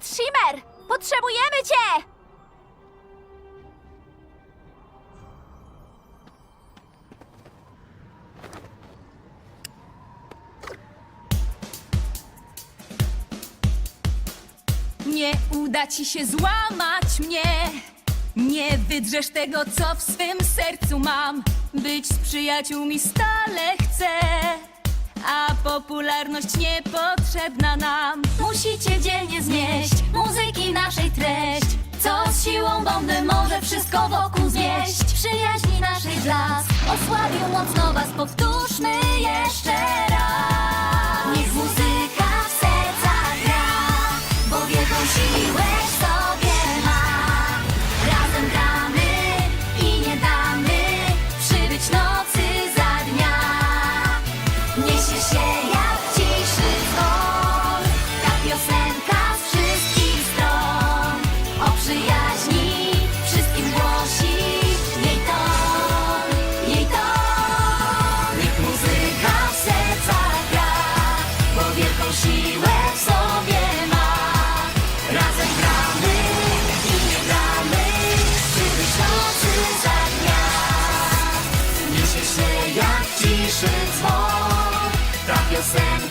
Kurt Shimmer! Potrzebujemy cię! Nie uda ci się złamać mnie. Nie wydrzesz tego, co w swym sercu mam. Być z przyjaciółmi stale chcę. A popularność niepotrzebna nam. Musicie dzielnie znieść muzyki naszej treść. Co z siłą bomby może wszystko wokół zwieść. Przyjaźni naszej blask osłabił mocno was. Powtórzmy jeszcze raz. Niech muzyka w sercach gra, bo wielką siłę siłę w sobie ma. Razem gramy i gramy, przybyć za. Niesie się jak ciszy dzwon, ta piosenka.